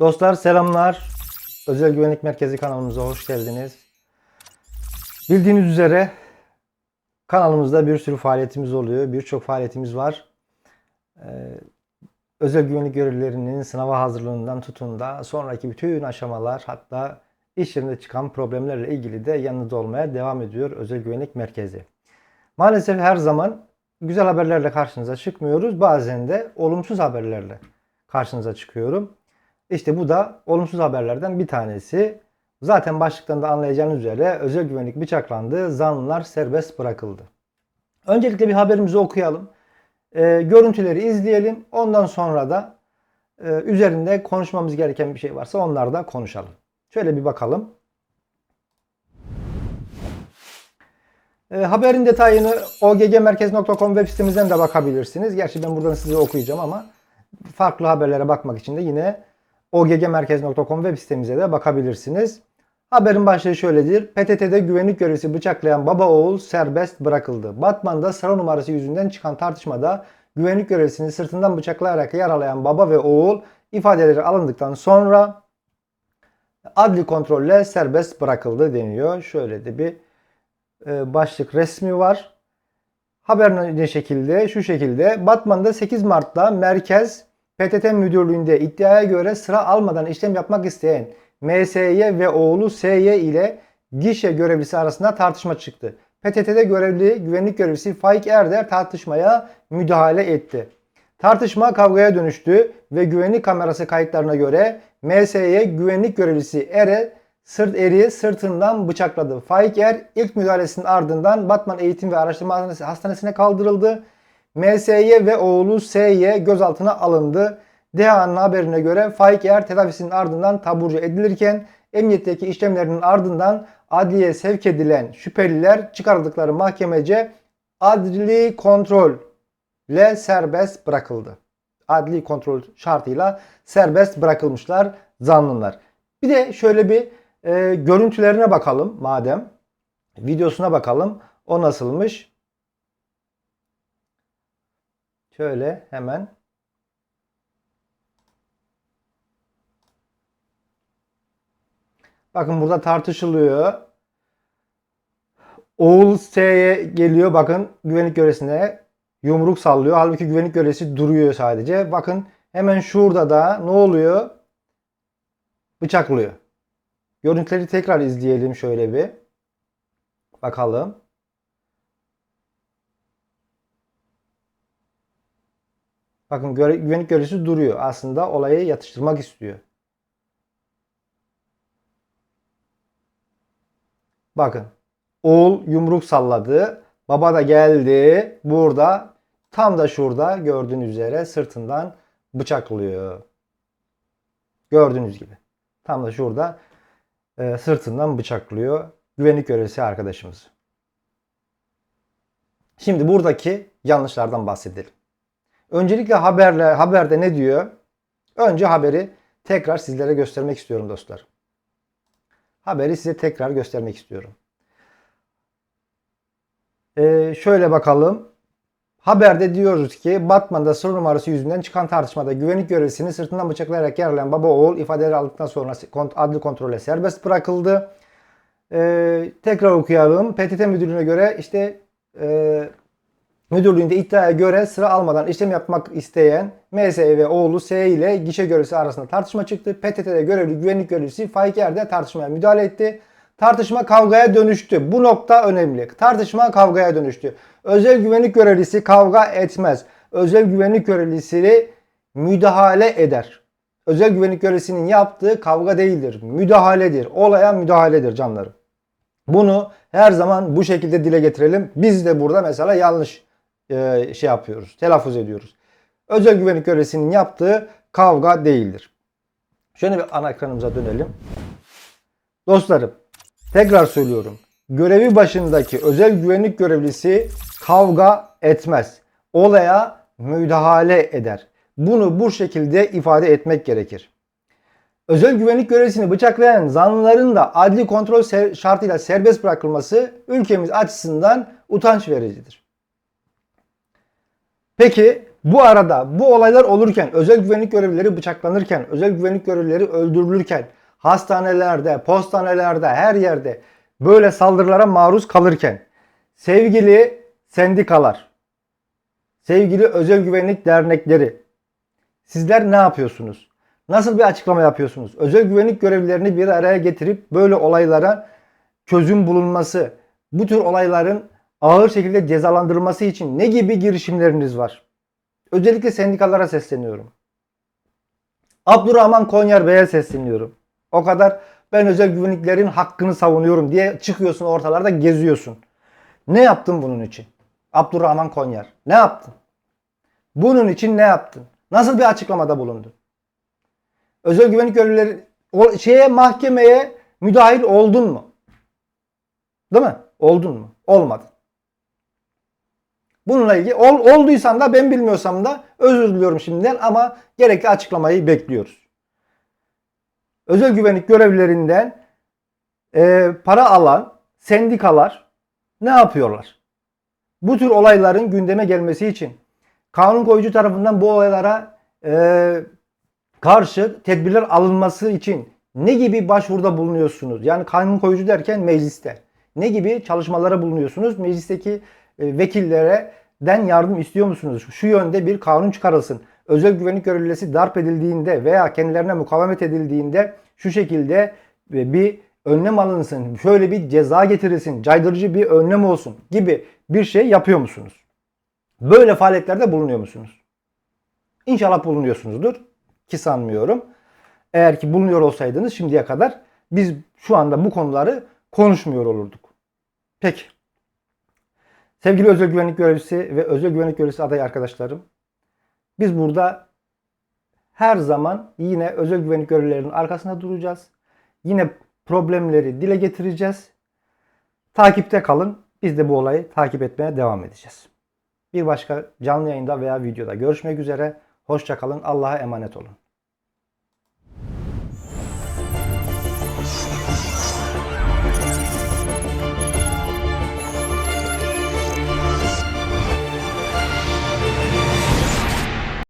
Dostlar selamlar. Özel Güvenlik Merkezi kanalımıza hoş geldiniz. Bildiğiniz üzere kanalımızda bir sürü faaliyetimiz oluyor. Birçok faaliyetimiz var. Ee, özel güvenlik görevlilerinin sınava hazırlığından tutun da sonraki bütün aşamalar hatta iş yerinde çıkan problemlerle ilgili de yanınızda olmaya devam ediyor Özel Güvenlik Merkezi. Maalesef her zaman güzel haberlerle karşınıza çıkmıyoruz. Bazen de olumsuz haberlerle karşınıza çıkıyorum. İşte bu da olumsuz haberlerden bir tanesi. Zaten başlıktan da anlayacağınız üzere özel güvenlik bıçaklandı, zanlılar serbest bırakıldı. Öncelikle bir haberimizi okuyalım. Ee, görüntüleri izleyelim. Ondan sonra da e, üzerinde konuşmamız gereken bir şey varsa onları da konuşalım. Şöyle bir bakalım. E, haberin detayını oggmerkez.com web sitemizden de bakabilirsiniz. Gerçi ben buradan size okuyacağım ama farklı haberlere bakmak için de yine oggmerkez.com web sitemize de bakabilirsiniz. Haberin başlığı şöyledir. PTT'de güvenlik görevlisi bıçaklayan baba oğul serbest bırakıldı. Batman'da sıra numarası yüzünden çıkan tartışmada güvenlik görevlisini sırtından bıçaklayarak yaralayan baba ve oğul ifadeleri alındıktan sonra adli kontrolle serbest bırakıldı deniyor. Şöyle de bir e, başlık resmi var. Haber ne şekilde? Şu şekilde. Batman'da 8 Mart'ta merkez PTT müdürlüğünde iddiaya göre sıra almadan işlem yapmak isteyen MSY ve oğlu SY ile gişe görevlisi arasında tartışma çıktı. PTT'de görevli güvenlik görevlisi Faik Erder tartışmaya müdahale etti. Tartışma kavgaya dönüştü ve güvenlik kamerası kayıtlarına göre MSY güvenlik görevlisi Er'e sırt eriği sırtından bıçakladı. Faik Er ilk müdahalesinin ardından Batman Eğitim ve Araştırma Hastanesi'ne kaldırıldı. MSY ve oğlu SY gözaltına alındı. DHA'nın haberine göre Faik Er tedavisinin ardından taburcu edilirken emniyetteki işlemlerinin ardından adliye sevk edilen şüpheliler çıkarıldıkları mahkemece adli kontrol ile serbest bırakıldı. Adli kontrol şartıyla serbest bırakılmışlar zanlılar. Bir de şöyle bir e, görüntülerine bakalım madem. Videosuna bakalım. O nasılmış? Şöyle hemen. Bakın burada tartışılıyor. Oğul S'ye geliyor. Bakın güvenlik görevlisine yumruk sallıyor. Halbuki güvenlik görevlisi duruyor sadece. Bakın hemen şurada da ne oluyor? Bıçaklıyor. Görüntüleri tekrar izleyelim şöyle bir. Bakalım. Bakın göre, güvenlik görevlisi duruyor. Aslında olayı yatıştırmak istiyor. Bakın. Oğul yumruk salladı. Baba da geldi. Burada tam da şurada gördüğünüz üzere sırtından bıçaklıyor. Gördüğünüz gibi. Tam da şurada e, sırtından bıçaklıyor güvenlik görevlisi arkadaşımız. Şimdi buradaki yanlışlardan bahsedelim. Öncelikle haberle haberde ne diyor? Önce haberi tekrar sizlere göstermek istiyorum dostlar. Haberi size tekrar göstermek istiyorum. Ee, şöyle bakalım. Haberde diyoruz ki Batman'da sıra numarası yüzünden çıkan tartışmada güvenlik görevlisini sırtından bıçaklayarak yaralayan baba oğul ifadeleri aldıktan sonra adli kontrole serbest bırakıldı. Ee, tekrar okuyalım. PTT müdürlüğüne göre işte e, müdürlüğünde iddiaya göre sıra almadan işlem yapmak isteyen MS ve oğlu S ile gişe görevlisi arasında tartışma çıktı. PTT'de görevli güvenlik görevlisi Faik Erde tartışmaya müdahale etti. Tartışma kavgaya dönüştü. Bu nokta önemli. Tartışma kavgaya dönüştü. Özel güvenlik görevlisi kavga etmez. Özel güvenlik görevlisi müdahale eder. Özel güvenlik görevlisinin yaptığı kavga değildir. Müdahaledir. Olaya müdahaledir canlarım. Bunu her zaman bu şekilde dile getirelim. Biz de burada mesela yanlış e, şey yapıyoruz. Telaffuz ediyoruz. Özel güvenlik görevlisinin yaptığı kavga değildir. Şöyle bir ana ekranımıza dönelim. Dostlarım tekrar söylüyorum. Görevi başındaki özel güvenlik görevlisi kavga etmez. Olaya müdahale eder. Bunu bu şekilde ifade etmek gerekir. Özel güvenlik görevlisini bıçaklayan zanlıların da adli kontrol ser- şartıyla serbest bırakılması ülkemiz açısından utanç vericidir. Peki Bu arada bu olaylar olurken, özel güvenlik görevlileri bıçaklanırken, özel güvenlik görevlileri öldürülürken, hastanelerde, postanelerde, her yerde böyle saldırılara maruz kalırken sevgili sendikalar, sevgili özel güvenlik dernekleri sizler ne yapıyorsunuz? Nasıl bir açıklama yapıyorsunuz? Özel güvenlik görevlilerini bir araya getirip böyle olaylara çözüm bulunması, bu tür olayların ağır şekilde cezalandırılması için ne gibi girişimleriniz var? Özellikle sendikalara sesleniyorum. Abdurrahman Konyar Bey'e sesleniyorum. O kadar ben özel güvenliklerin hakkını savunuyorum diye çıkıyorsun ortalarda geziyorsun. Ne yaptın bunun için? Abdurrahman Konyar. Ne yaptın? Bunun için ne yaptın? Nasıl bir açıklamada bulundun? Özel güvenlik görevlileri o şeye mahkemeye müdahil oldun mu? Değil mi? Oldun mu? Olmadın. Bununla ilgili ol, olduysan da ben bilmiyorsam da özür diliyorum şimdiden ama gerekli açıklamayı bekliyoruz. Özel güvenlik görevlilerinden e, para alan sendikalar ne yapıyorlar? Bu tür olayların gündeme gelmesi için kanun koyucu tarafından bu olaylara e, karşı tedbirler alınması için ne gibi başvuruda bulunuyorsunuz? Yani kanun koyucu derken mecliste. Ne gibi çalışmalara bulunuyorsunuz? Meclisteki e, vekillere den yardım istiyor musunuz? Şu yönde bir kanun çıkarılsın. Özel güvenlik görevlisi darp edildiğinde veya kendilerine mukavemet edildiğinde şu şekilde e, bir önlem alınsın. Şöyle bir ceza getirilsin. Caydırıcı bir önlem olsun gibi bir şey yapıyor musunuz? Böyle faaliyetlerde bulunuyor musunuz? İnşallah bulunuyorsunuzdur ki sanmıyorum. Eğer ki bulunuyor olsaydınız şimdiye kadar biz şu anda bu konuları konuşmuyor olurduk. Peki. Sevgili özel güvenlik görevlisi ve özel güvenlik görevlisi aday arkadaşlarım. Biz burada her zaman yine özel güvenlik görevlilerinin arkasında duracağız. Yine problemleri dile getireceğiz. Takipte kalın. Biz de bu olayı takip etmeye devam edeceğiz. Bir başka canlı yayında veya videoda görüşmek üzere. Hoşçakalın. Allah'a emanet olun.